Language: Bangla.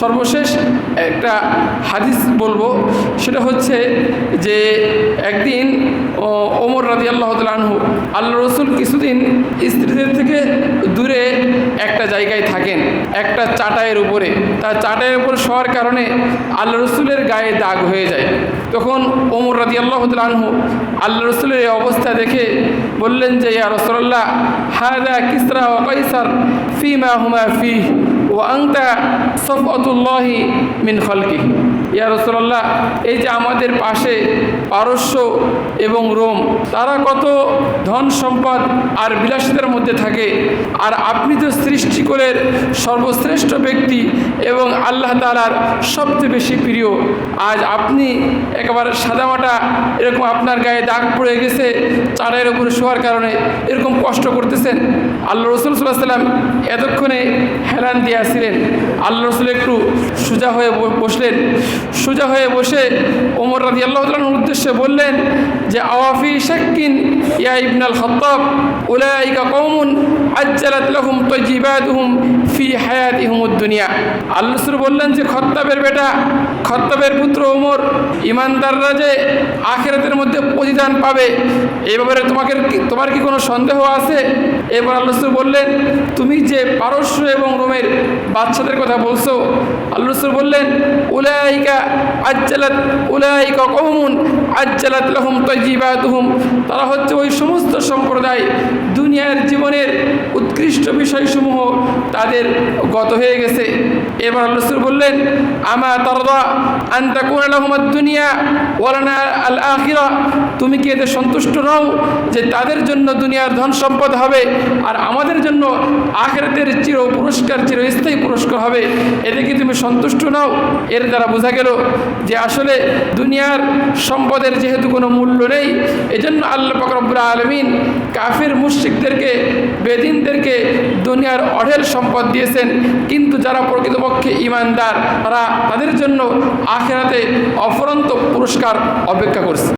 সর্বশেষ একটা হাদিস বলব। সেটা হচ্ছে যে একদিন ওমর রাজি আল্লাহ আনহু আল্লাহ রসুল কিছুদিন স্ত্রীদের থেকে দূরে একটা জায়গায় থাকেন, একটা চাটাইয়ের উপরে। তার চাটাইয়ের উপর শোয়ার কারণে আল্লাহ রসুলের গায়ে দাগ হয়ে যায়। তখন ওমর রাজি আল্লাহ আনহু আল্লাহ রসুলের এই অবস্থা দেখে বললেন যে, ইয়া রসল্লাহ হাদা কিসরা কাইসার, ফিমা হুমা ফি ও আংতা সফতুল্লাহি মিন খলকি ইয়া রসল্লাহ এই যে আমাদের পাশে পারস্য এবং রোম, তারা কত ধন সম্পদ আর বিলাসিতার মধ্যে থাকে। আর আপনি তো সৃষ্টিকুলের সর্বশ্রেষ্ঠ ব্যক্তি এবং আল্লাহ তালার সবচেয়ে বেশি প্রিয়, আজ আপনি একেবারে সাদামাটা এরকম আপনার গায়ে দাগ পড়ে গেছে চারের উপরে শোয়ার কারণে এরকম কষ্ট করতেছেন। আল্লাহ রসুল সাল্লাহ সাল্লাম এতক্ষণে হেলান দিয়েছিলেন আল্লাহ রসুল একটু সোজা হয়ে বসলেন। সোজা হয়ে বসে ওমর রাজি আল্লাহ উদ্দেশ্যে বললেন যে, আওয়াফি শাক্কিন ইয়া ইবনাল খত্তাব, উলাইকা কৌমুন আজ্জালাত লাহুম তজিবাদুহুম ফি হায়াতিহুম দুনিয়া আল্লাহ রসুল বললেন যে, খত্তাবের বেটা, খত্তাবের পুত্র ওমর ইমানদাররা যে আখেরাতের মধ্যে প্রতিদান পাবে এই ব্যাপারে তোমাকে, তোমার কি কোনো সন্দেহ আছে? এবার আল্লাহ রসুল বললেন, তুমি যে পারস্য এবং রোমের বাচ্চাদের কথা বলছো, আল্লাহ রসুল বললেন, উলাইকা আজ্জালাত উলাইকা কওমুন, আজ্জালাত লাহুম তাইয়িবাতুহুম তারা হচ্ছে ওই সমস্ত সম্প্রদায়, দুনিয়ার জীবনের উৎকৃষ্ট বিষয়সমূহ তাদের গত হয়ে গেছে। এবার রসুল বললেন, আমা তরদা আন্তা কোন আলহমদ দুনিয়া ওয়ালানা আল আখিরা? তুমি কি এতে সন্তুষ্ট নও যে তাদের জন্য দুনিয়ার ধন সম্পদ হবে আর আমাদের জন্য আখেরাতের চির পুরস্কার, চিরস্থায়ী পুরস্কার হবে? এতে কি তুমি সন্তুষ্ট নও? এর দ্বারা বোঝা গেল যে আসলে দুনিয়ার সম্পদের যেহেতু কোনো মূল্য নেই, এজন্য আল্লাহ ফকরবুল আলমিন কাফির মুশ্রিকদেরকে, বেদিনদেরকে দুনিয়ার অঢেল সম্পদ দিয়েছেন। কিন্তু যারা প্রকৃতপক্ষে ইমানদার তারা তাদের জন্য আখেরাতে অফরন্ত পুরস্কার অপেক্ষা করছে।